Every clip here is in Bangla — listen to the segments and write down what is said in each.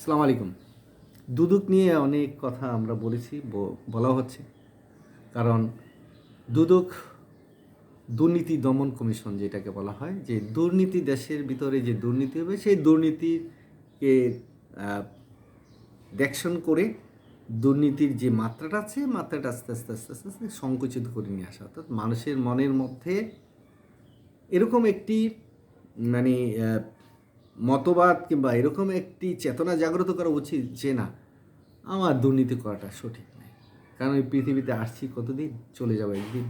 আসসালামু আলাইকুম। দুদক নিয়ে অনেক কথা আমরা বলেছি বলা হচ্ছে। কারণ দুদক দুর্নীতি দমন কমিশন যেটাকে বলা হয়, যে দুর্নীতি দেশের ভিতরে যে দুর্নীতি হবে, সেই দুর্নীতিকে দেখশন করে দুর্নীতির যে মাত্রাটা আছে মাত্রাটা আস্তে আস্তে আস্তে আস্তে আস্তে সংকুচিত করে নিয়ে আসা। অর্থাৎ মানুষের মনের মধ্যে এরকম একটি মানে মতবাদ কিংবা এরকম একটি চেতনা জাগ্রত করা উচিত যে না, আমার দুর্নীতি করাটা সঠিক নয়। কারণ এই পৃথিবীতে আসছি কতদিন? চলে যাব একদিন।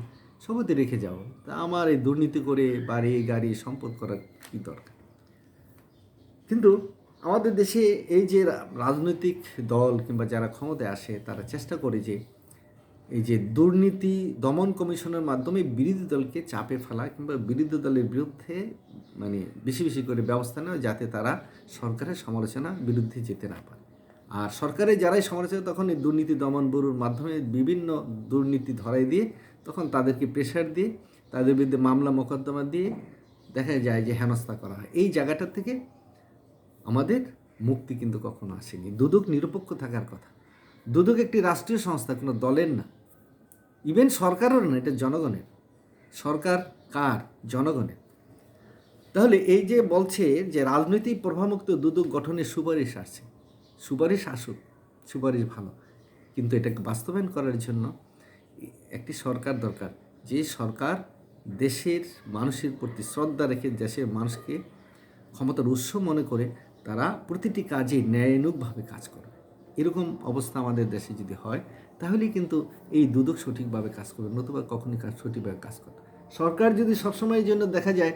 সবতে রেখে যাব। তা আমার এই দুর্নীতি করে বাড়ি, গাড়ি, সম্পদ করার কী দরকার? কিন্তু আমাদের দেশে এই যে রাজনৈতিক দল কিংবা যারা ক্ষমতায় আসে, তারা চেষ্টা করে যে এই যে দুর্নীতি দমন কমিশনের মাধ্যমে বিরোধী দলকে চাপে ফেলা কিংবা বিরোধী দলের বিরুদ্ধে মানে বেশি বেশি করে ব্যবস্থা নেওয়া যাতে তারা সরকারের সমালোচনা বিরুদ্ধে যেতে না পারে। আর সরকারের যারাই সমালোচনা তখন এই দুর্নীতি দমন ব্যুরোর মাধ্যমে বিভিন্ন দুর্নীতি ধরাই দিয়ে তখন তাদেরকে প্রেশার দিয়ে, তাদের বিরুদ্ধে মামলা মোকদ্দমা দিয়ে দেখা যায় যে হেনস্থা করা হয়। এই জায়গাটা থেকে আমাদের মুক্তি কিন্তু কখনো আসেনি। দুদক নিরপেক্ষ থাকার কথা। দুদক একটি রাষ্ট্রীয় সংস্থা, কোনো দলের না। ইভেন সরকারেরও না, এটা জনগণের। সরকার কার? জনগণের। তাহলে এই যে বলছে যে রাজনৈতিক প্রভাবমুক্ত দুদক গঠনের সুপারিশ আসছে। সুপারিশ আসুক, সুপারিশ ভালো। কিন্তু এটাকে বাস্তবায়ন করার জন্য একটি সরকার দরকার? যে সরকার দেশের মানুষের প্রতি শ্রদ্ধা রেখে, দেশের মানুষকে ক্ষমতার উৎস মনে করে, তারা প্রতিটি কাজে ন্যায়ানুগভাবে কাজ করবে। এরকম অবস্থা আমাদের দেশে যদি হয় তাহলে কিন্তু এই দুদক সঠিকভাবে কাজ করবে, নতুবা কখনই কাজ সঠিকভাবে কাজ করবে সরকার যদি সবসময়ের জন্য দেখা যায়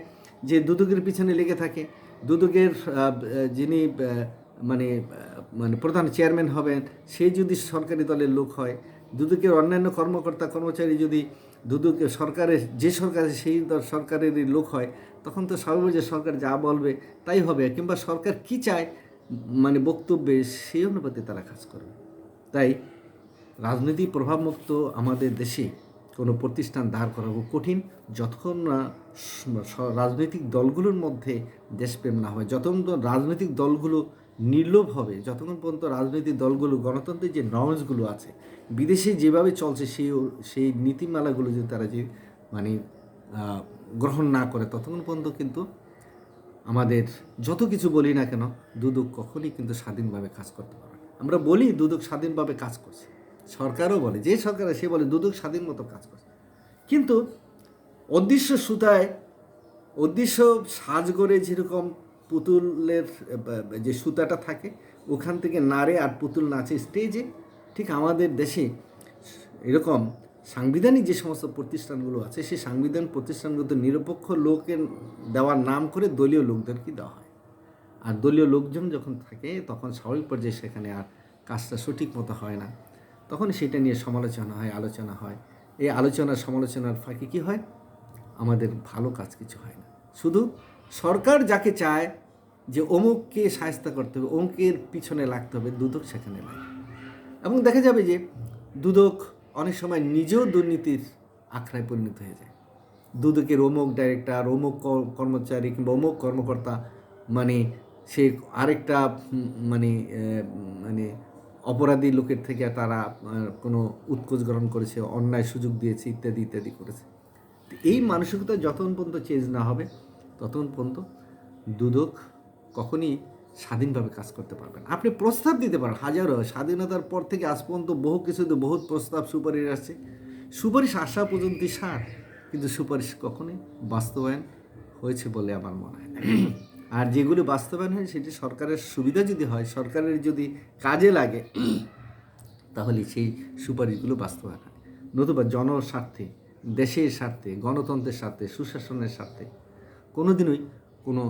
যে দুদকের পিছনে লেগে থাকে, দুদকের যিনি মানে মানে প্রধান চেয়ারম্যান হবেন, সে যদি সরকারি দলের লোক হয়, দুদকের অন্যান্য কর্মকর্তা, কর্মচারী যদি দুদকের সরকারের, যে সরকার সেই সরকারেরই লোক হয়, তখন তো স্বাভাবিক যে সরকার যা বলবে তাই হবে, কিংবা সরকার কি চায় মানে বক্তব্যে সেই অনুপাতে তারা কাজ করবে। তাই রাজনৈতিক প্রভাবমুক্ত আমাদের দেশে কোনো প্রতিষ্ঠান দাঁড় করাবো কঠিন, যতক্ষণ না রাজনৈতিক দলগুলোর মধ্যে দেশপ্রেম না হয়। যতক্ষণ রাজনৈতিক দলগুলো নির্লোভ হবে, যতক্ষণ পর্যন্ত রাজনৈতিক দলগুলো গণতন্ত্রের যে নর্মসগুলো আছে, বিদেশে যেভাবে চলছে সেই সেই নীতিমালাগুলো যদি তারা যে মানে গ্রহণ না করে, ততক্ষণ পর্যন্ত কিন্তু আমাদের যত কিছু বলি না কেন, দুদক কখনই কিন্তু স্বাধীনভাবে কাজ করতে পারবে আমরা বলি দুদক স্বাধীনভাবে কাজ করছে। সরকারও বলে, যে সরকার সে বলে, দুদক স্বাধীন মতো কাজ করছে। কিন্তু অদৃশ্য সুতায়, অদৃশ্য সাজ করে যেরকম পুতুলের যে সুতাটা থাকে, ওখান থেকে নাড়ে আর পুতুল নাচে স্টেজে ঠিক আমাদের দেশে এরকম সাংবিধানিক যে সমস্ত প্রতিষ্ঠানগুলো আছে, সেই সাংবিধানিক প্রতিষ্ঠানগুলোতে নিরপেক্ষ লোকের দেওয়ার নাম করে দলীয় লোকদেরকে দেওয়া হয়। আর দলীয় লোকজন যখন থাকে, তখন স্বাভাবিক পর্যায়ে সেখানে আর কাজটা সঠিক মতো হয় না। তখন সেটা নিয়ে সমালোচনা হয়, আলোচনা হয়। এই আলোচনা, সমালোচনার ফাঁকে কী হয়? আমাদের ভালো কাজ কিছু হয় না। শুধু সরকার যাকে চায় যে অমুককে সাহায্য করতে হবে, অমুকের পিছনে লাগতে হবে, দুদক সেখানে লাগে এবং দেখা যাবে যে দুদক অনেক সময় নিজেও দুর্নীতির আখড়ায় পরিণত হয়ে যায়। দুদকের অমুক ডাইরেক্টর অমুক কর্মচারী কিংবা অমুক কর্মকর্তা মানে সে আরেকটা মানে মানে অপরাধী লোকের থেকে তারা কোনো উৎকোচ গ্রহণ করেছে, অন্যায় সুযোগ দিয়েছে, ইত্যাদি ইত্যাদি করেছে। এই মানসিকতা যতক্ষণ পর্যন্ত চেঞ্জ না হবে, ততক্ষণ পর্যন্ত দুদক কখনই স্বাধীনভাবে কাজ করতে পারবেন আপনি প্রস্তাব দিতে পারেন, হাজারো, স্বাধীনতার পর থেকে আজ পর্যন্ত বহু কিছুতে বহুত প্রস্তাব সুপারিশ আসছে। সুপারিশ আসা পর্যন্ত সার, কিন্তু সুপারিশ কখনোই বাস্তবায়ন হয়েছে বলে আমার মনে হয়। আর যেগুলো বাস্তবায়ন হয় সেটি সরকারের সুবিধা যদি হয়, সরকারের যদি কাজে লাগে, তাহলে সেই সুপারিশগুলো বাস্তবায়ন হয়। নতুবা জনস্বার্থে, দেশের স্বার্থে, গণতন্ত্রের স্বার্থে, সুশাসনের স্বার্থে কোনোদিনই কোনো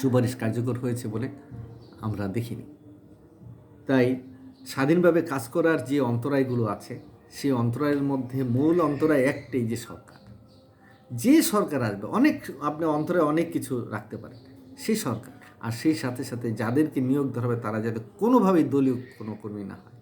সুপারিশ কার্যকর হয়েছে বলে আমরা দেখিনি। তাই স্বাধীনভাবে কাজ করার যে অন্তরায়গুলো আছে, সেই অন্তরায়ের মধ্যে মূল অন্তরায় একটাই যে সরকার। যে সরকার আসবে, অনেক আপনি অন্তরে অনেক কিছু রাখতে পারেন, সেই সরকার। আর সেই সাথে সাথে যাদেরকে নিয়োগ ধরা হবে, তারা যাতে কোনোভাবেই দলীয় কোনো কর্মী না হয়।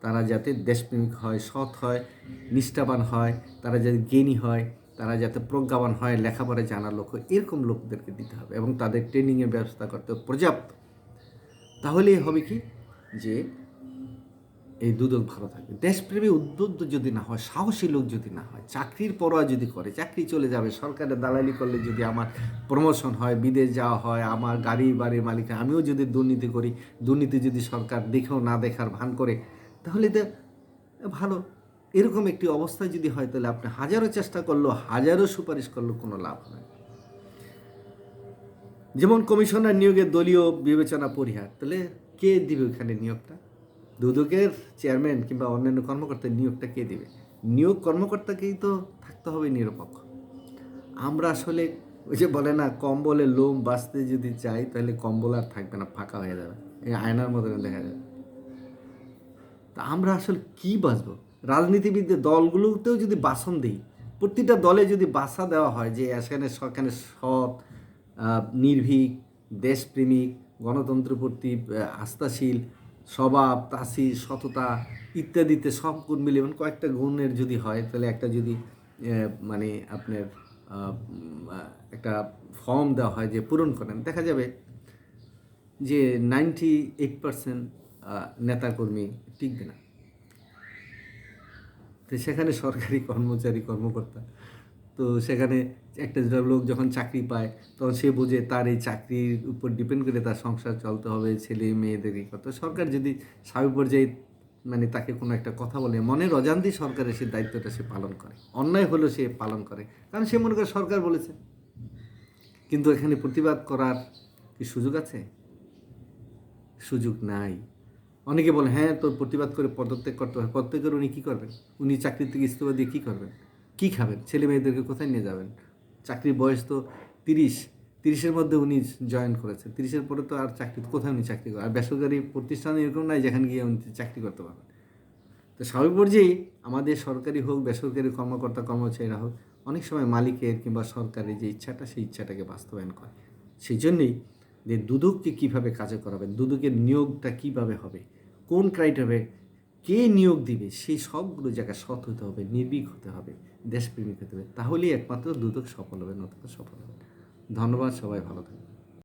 তারা যাতে দেশপ্রেমিক হয়, সৎ হয়, নিষ্ঠাবান হয়, তারা যাতে জ্ঞানী হয়, তারা যাতে প্রজ্ঞাবান হয়, লেখাপড়া জানার লোক এরকম লোকদেরকে দিতে হবে এবং তাদের ট্রেনিংয়ের ব্যবস্থা করতে পর্যাপ্ত। তাহলেই হবে কি? যে এই দুদক ভালো থাকবে। দেশপ্রেমী উদ্যোগ যদি না হয়, সাহসী লোক যদি না হয়, চাকরির পরোয়া যদি করে, চাকরি চলে যাবে, সরকারের দালালি করলে যদি আমার প্রমোশন হয়, বিদেশ যাওয়া হয়, আমার গাড়ি বাড়ির মালিক আমিও যদি দুর্নীতি করি, দুর্নীতি যদি সরকার দেখেও না দেখার ভান করে, তাহলে তো ভালো। এরকম একটি অবস্থা যদি হয়, তাহলে আপনি হাজারো চেষ্টা করল হাজারো সুপারিশ করল কোনো লাভ হয় না। যেমন কমিশনার নিয়োগের দলীয় বিবেচনা পরিহার, তাহলে কে দিবে ওখানে নিয়োগটা? দুদকের চেয়ারম্যান কিংবা অন্যান্য কর্মকর্তার নিয়োগটা কে দেবে? নিয়োগ কর্মকর্তাকেই তো থাকতে হবে নিরপেক্ষ। আমরা আসলে ওই যে বলে না, কম্বলে লোম বাঁচতে যদি চাই, তাহলে কম্বল আর থাকবে না, ফাঁকা হয়ে যাবে। এই আয়নার মতন দেখা যাবে। তা আমরা আসলে কি বাঁচবো? রাজনীতিবিদদের দলগুলোতেও যদি বাসন দিই, প্রতিটা দলে যদি বাসা দেওয়া হয় যে এখানে সেখানে সৎ নির্ভীক, দেশপ্রেমিক গণতন্ত্র প্রতি আস্থাশীল স্বভাব তাসি সততা ইত্যাদিতে সব গুণ মিলে এবং কয়েকটা গুণের যদি হয়, তাহলে একটা যদি মানে আপনার একটা ফর্ম দেওয়া হয় যে পূরণ করেন, দেখা যাবে যে নাইনটি এইট পার্সেন্ট নেতাকর্মী টিকবে না। তো সেখানে সরকারি কর্মচারী, কর্মকর্তা তো সেখানে একটা লোক যখন চাকরি পায়, তখন সে বোঝে তার এই চাকরির উপর ডিপেন্ড করে তার সংসার চলতে হবে, ছেলে মেয়েদেরকে কত সরকার যদি স্বাভাবিক পর্যায়ে মানে তাকে কোনো একটা কথা বলে মনের অজান্তেই সরকারের সে দায়িত্বটা সে পালন করে। অন্যায় হলেও সে পালন করে। কারণ সে মনে করে সরকার বলেছে। কিন্তু এখানে প্রতিবাদ করার কি সুযোগ আছে? সুযোগ নাই। অনেকে বলে হ্যাঁ তোর প্রতিবাদ করে পদত্যাগ করতে হবে। পদত্যাগ করে উনি কী করবেন? উনি চাকরি থেকে ইস্তফা দিয়ে কী করবেন? কী খাবেন? ছেলে মেয়েদেরকে কোথায় নিয়ে যাবেন? চাকরির বয়স তো তিরিশ। তিরিশের মধ্যে উনি জয়েন করেছেন। তিরিশের পরে তো আর চাকরি, কোথায় উনি চাকরি করেন? আর বেসরকারি প্রতিষ্ঠান এরকম নাই যেখানে গিয়ে উনি চাকরি করতে পারবেন। তো স্বাভাবিক আমাদের সরকারি হোক, বেসরকারি কর্মকর্তা, কর্মচারীরা হোক, অনেক সময় মালিকের কিংবা সরকারের যে ইচ্ছাটা, সেই ইচ্ছাটাকে বাস্তবায়ন করে। সেই জন্যই যে দুদককে কীভাবে কাজে করাবেন, দুদকের নিয়োগটা কীভাবে হবে, কোন ক্রাইটেরিয়া কে নিয়োগ দিবে, সেই সবগুলো জায়গায় সৎ হতে হবে, নির্ভীক হতে হবে, দেশপ্রেমিক হতে হবে, তাহলেই একমাত্র দুদক সফল হবে নতুন সফল হবে ধন্যবাদ, সবাই ভালো থাকবে